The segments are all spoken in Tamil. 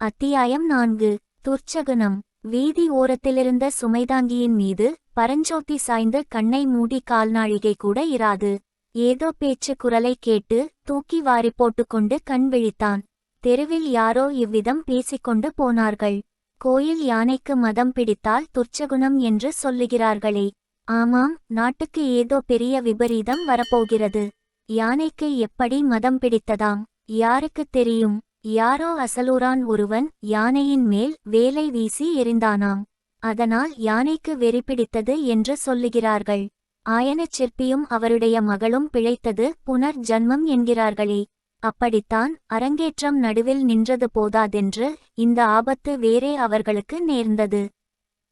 அத்தியாயம் நான்கு. துர்ச்சகுனம். வீதி ஓரத்திலிருந்த சுமைதாங்கியின் மீது பரஞ்சோத்தி சாய்ந்து கண்ணை மூடி கால்நாழிகை கூட இராது. ஏதோ பேச்சு குரலை கேட்டு தூக்கி வாரி போட்டுக்கொண்டு கண் விழித்தான். தெருவில் யாரோ இவ்விதம் பேசிக்கொண்டு போனார்கள். கோயில் யானைக்கு மதம் பிடித்தால் துர்ச்சகுணம் என்று சொல்லுகிறார்களே. ஆமாம் நாட்டுக்கு ஏதோ பெரிய விபரீதம் வரப்போகிறது. யானைக்கு எப்படி மதம் பிடித்ததாம்? யாருக்குத் தெரியும்? யாரோ அசலூரான் ஒருவன் யானையின் மேல் வேலை வீசி எறிந்தானாம். அதனால் யானைக்கு வெறி பிடித்தது என்று சொல்லுகிறார்கள். ஆயனச் சிற்பியும் அவருடைய மகளும் பிழைத்தது புனர் ஜன்மம் என்கிறார்களே. அப்படித்தான் அரங்கேற்றம் நடுவில் நின்றது போதாதென்று இந்த ஆபத்து வேறே அவர்களுக்கு நேர்ந்தது.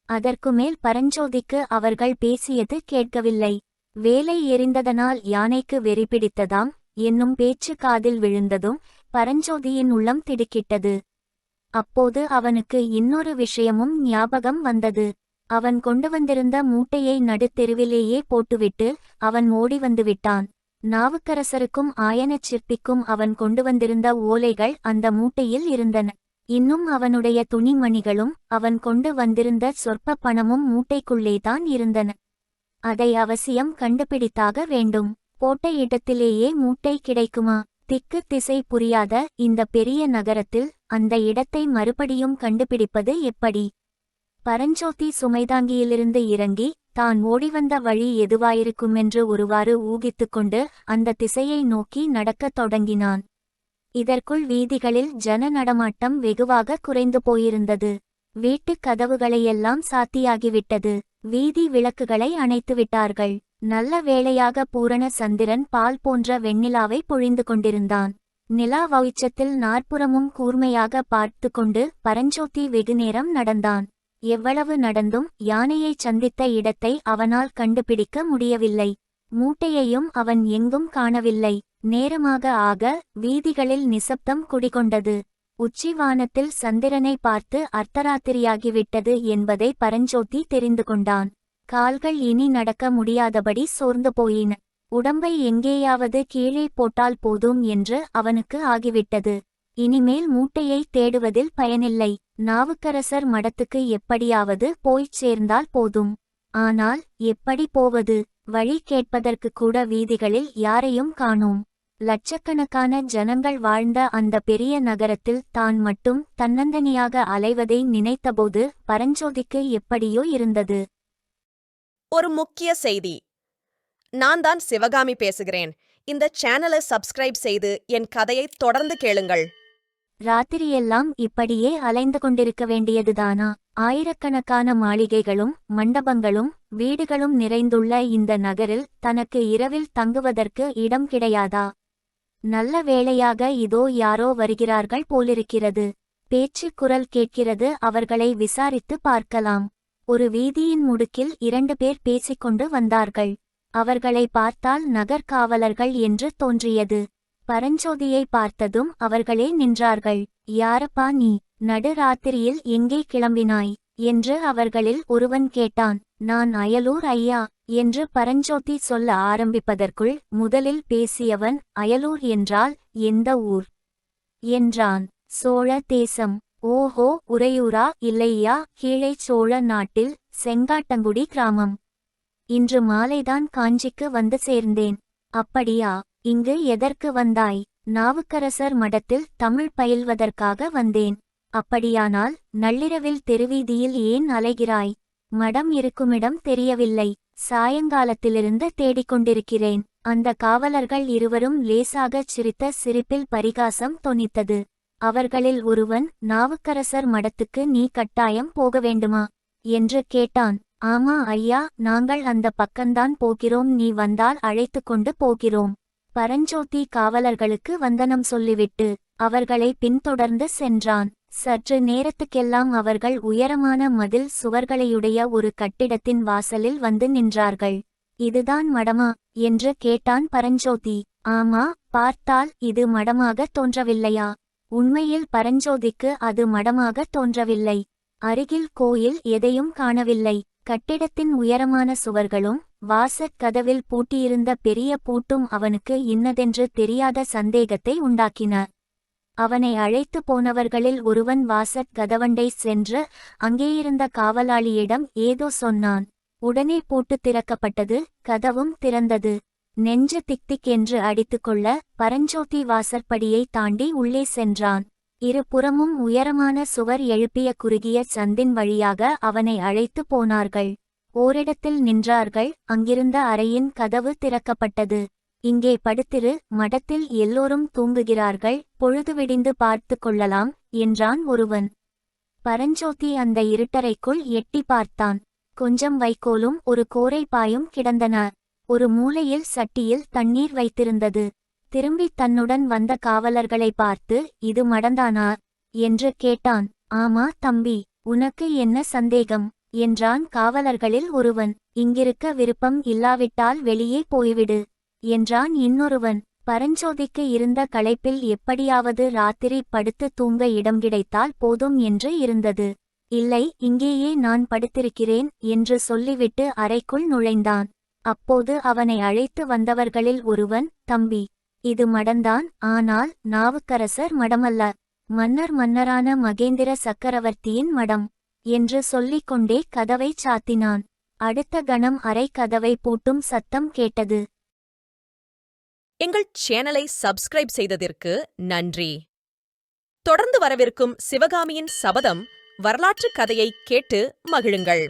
அதற்குமேல் பரஞ்சோதிக்கு அவர்கள் பேசியது கேட்கவில்லை. வேலை எறிந்ததனால் யானைக்கு வெறி பிடித்ததாம் என்னும் பேச்சு காதில் விழுந்ததும் பரஞ்சோதியின் உள்ளம் திடுக்கிட்டது. அப்போது அவனுக்கு இன்னொரு விஷயமும் ஞாபகம் வந்தது. அவன் கொண்டு வந்திருந்த மூட்டையை நடுத்தெருவிலேயே போட்டுவிட்டு அவன் ஓடி வந்துவிட்டான் நாவுக்கரசருக்கும் ஆயனச் சிற்பிக்கும் அவன் கொண்டு வந்திருந்த ஓலைகள் அந்த மூட்டையில் இருந்தன. இன்னும் அவனுடைய துணிமணிகளும் அவன் கொண்டு வந்திருந்த சொற்ப பணமும் மூட்டைக்குள்ளேதான் இருந்தன. அதை அவசியம் கண்டுபிடித்தாக வேண்டும். போட்ட இடத்திலேயே மூட்டை கிடைக்குமா? திக்கு திசை புரியாத இந்த பெரிய நகரத்தில் அந்த இடத்தை மறுபடியும் கண்டுபிடிப்பது எப்படி? பரஞ்சோதி சுமைதாங்கியிலிருந்து இறங்கி தான் ஓடிவந்த வழி எதுவாயிருக்குமென்று ஒருவாறு ஊகித்துக்கொண்டு அந்த திசையை நோக்கி நடக்கத் தொடங்கினான். இதற்குள் வீதிகளில் ஜன நடமாட்டம் வெகுவாக குறைந்து போயிருந்தது. வீட்டுக் கதவுகளையெல்லாம் சாத்தியாகிவிட்டது. வீதி விளக்குகளை அணைத்துவிட்டார்கள் நல்ல வேளையாக பூரண சந்திரன் பால் போன்ற வெண்ணிலாவை பொழிந்து கொண்டிருந்தான். நிலா வௌச்சத்தில் நாற்புறமும் கூர்மையாக பார்த்து கொண்டு பரஞ்சோதி வெகுநேரம் நடந்தான். எவ்வளவு நடந்தும் யானையைச் சந்தித்த இடத்தை அவனால் கண்டுபிடிக்க முடியவில்லை. மூட்டையையும் அவன் எங்கும் காணவில்லை. நேரமாக ஆக வீதிகளில் நிசப்தம் குடிகொண்டது. உச்சிவானத்தில் சந்திரனை பார்த்து அர்த்தராத்திரியாகிவிட்டது என்பதை பரஞ்சோதி தெரிந்து கொண்டான். கால்கள் இனி நடக்க முடியாதபடி சோர்ந்து போயின. உடம்பை எங்கேயாவது கீழே போட்டால் போதும் என்று அவனுக்கு ஆகிவிட்டது. இனிமேல் மூட்டையை தேடுவதில் பயனில்லை. நாவுக்கரசர் மடத்துக்கு எப்படியாவது போய்ச் சேர்ந்தால் போதும். ஆனால் எப்படி போவது? வழி கேட்பதற்கு கூட வீதிகளில் யாரையும் காணோம். லட்சக்கணக்கான ஜனங்கள் வாழ்ந்த அந்த பெரிய நகரத்தில் தான் மட்டும் தன்னந்தனியாக அலைவதை நினைத்தபோது பரஞ்சோதிக்கு எப்படியோ இருந்தது. ஒரு முக்கிய செய்தி. நான் தான் சிவகாமி பேசுகிறேன். இந்த சேனலை சப்ஸ்கிரைப் செய்து என் கதையை தொடர்ந்து கேளுங்கள். ராத்திரியெல்லாம் இப்படியே அலைந்து கொண்டிருக்க வேண்டியதுதானா? ஆயிரக்கணக்கான மாளிகைகளும் மண்டபங்களும் வீடுகளும் நிறைந்துள்ள இந்த நகரில் தனக்கு இரவில் தங்குவதற்கு இடம் கிடையாதா? நல்ல வேளையாக இதோ யாரோ வருகிறார்கள் போலிருக்கிறது. பேச்சு குரல் கேட்கிறது அவர்களை விசாரித்து பார்க்கலாம். ஒரு வீதியின் முடுக்கில் இரண்டு பேர் பேசிக்கொண்டு வந்தார்கள். அவர்களை பார்த்தால் நகர்காவலர்கள் என்று தோன்றியது. பரஞ்சோதியை பார்த்ததும் அவர்களே நின்றார்கள். யாரப்பா நீ? நடுராத்திரியில் எங்கே கிளம்பினாய்? என்று அவர்களில் ஒருவன் கேட்டான். நான் அயலூர் ஐயா. என்று பரஞ்சோதி சொல்ல ஆரம்பிப்பதற்குள் முதலில் பேசியவன் அயலூர் என்றால் எந்த ஊர்? என்றான். சோழ தேசம். ஓஹோ உறையூரா இல்லையா? கீழே சோழ நாட்டில் செங்காட்டங்குடி கிராமம். இன்று மாலைதான் காஞ்சிக்கு வந்து சேர்ந்தேன். அப்படியா? இங்கு எதற்கு வந்தாய்? நாவுக்கரசர் மடத்தில் தமிழ் பயில்வதற்காக வந்தேன். அப்படியானால் நள்ளிரவில் தெருவீதியில் ஏன் அலைகிறாய்? மடம் இருக்குமிடம் தெரியவில்லை. சாயங்காலத்திலிருந்து தேடிக்கொண்டிருக்கிறேன். அந்த காவலர்கள் இருவரும் லேசாகச் சிரித்த சிரிப்பில் பரிகாசம் தொனித்தது. அவர்களில் ஒருவன் நாவுக்கரசர் மடத்துக்கு நீ கட்டாயம் போக வேண்டுமா? என்று கேட்டான். ஆமா ஐயா நாங்கள் அந்த பக்கம்தான் போகிறோம் நீ வந்தால் அழைத்து கொண்டு போகிறோம். பரஞ்சோதி காவலர்களுக்கு வந்தனம் சொல்லிவிட்டு அவர்களை பின்தொடர்ந்து சென்றான். சற்று நேரத்துக்கெல்லாம் அவர்கள் உயரமான மதில் சுவர்களையுடைய ஒரு கட்டிடத்தின் வாசலில் வந்து நின்றார்கள். இதுதான் மடமா என்று கேட்டான் பரஞ்சோதி. ஆமா பார்த்தால் இது மடமாக தோன்றவில்லையா? உண்மையில் பரஞ்சோதிக்கு அது மடமாக தோன்றவில்லை. அருகில் கோயில் எதையும் காணவில்லை. கட்டிடத்தின் உயரமான சுவர்களும் வாசற் கதவில் பூட்டியிருந்த பெரிய பூட்டும் அவனுக்கு இன்னதென்று தெரியாத சந்தேகத்தை உண்டாக்கின. அவனை அழைத்து போனவர்களில் ஒருவன் வாசற் கதவண்டை சென்று அங்கேயிருந்த காவலாளியிடம் ஏதோ சொன்னான். உடனே பூட்டு திறக்கப்பட்டது கதவும் திறந்தது. நெஞ்சு திக்திக் என்று அடித்துக்கொள்ள பரஞ்சோதி வாசற்படியை தாண்டி உள்ளே சென்றான். இருபுறமும் உயரமான சுவர் எழுப்பிய குறுகிய சந்தின் வழியாக அவனை அழைத்து போனார்கள். ஓரிடத்தில் நின்றார்கள் அங்கிருந்த அறையின் கதவு திறக்கப்பட்டது. இங்கே படுத்திரு மடத்தில் எல்லோரும் தூங்குகிறார்கள் பொழுது விடிந்து பார்த்து கொள்ளலாம் என்றான் ஒருவன். பரஞ்சோதி அந்த இருட்டறைக்குள் எட்டி பார்த்தான். கொஞ்சம் வைக்கோலும் ஒரு கோரை பாயும் கிடந்தன. ஒரு மூலையில் சட்டியில் தண்ணீர் வைத்திருந்தது. திரும்பி தன்னுடன் வந்த காவலர்களை பார்த்து இது மடந்தானா? என்று கேட்டான். ஆமா தம்பி உனக்கு என்ன சந்தேகம்? என்றான் காவலர்களில் ஒருவன். இங்கிருக்க விருப்பம் இல்லாவிட்டால் வெளியே போய்விடு. என்றான் இன்னொருவன். பரஞ்சோதிக்கு இருந்த களைப்பில் எப்படியாவது ராத்திரி படுத்து தூங்க இடம் கிடைத்தால் போதும் என்று இருந்தது. இல்லை இங்கேயே நான் படுத்திருக்கிறேன் என்று சொல்லிவிட்டு அறைக்குள் நுழைந்தான். அப்போது அவனை அழைத்து வந்தவர்களில் ஒருவன் தம்பி இது மடந்தான் ஆனால் நாவுக்கரசர் மடமல்ல. மன்னர் மன்னரான மகேந்திர சக்கரவர்த்தியின் மடம் என்று சொல்லிக் கொண்டே கதவைச் சாத்தினான். அடுத்த கணம் அறை கதவை பூட்டும் சத்தம் கேட்டது. எங்கள் சேனலை சப்ஸ்கிரைப் செய்ததற்கு நன்றி. தொடர்ந்து வரவிருக்கும் சிவகாமியின் சபதம் வரலாற்றுக் கதையை கேட்டு மகிழுங்கள்.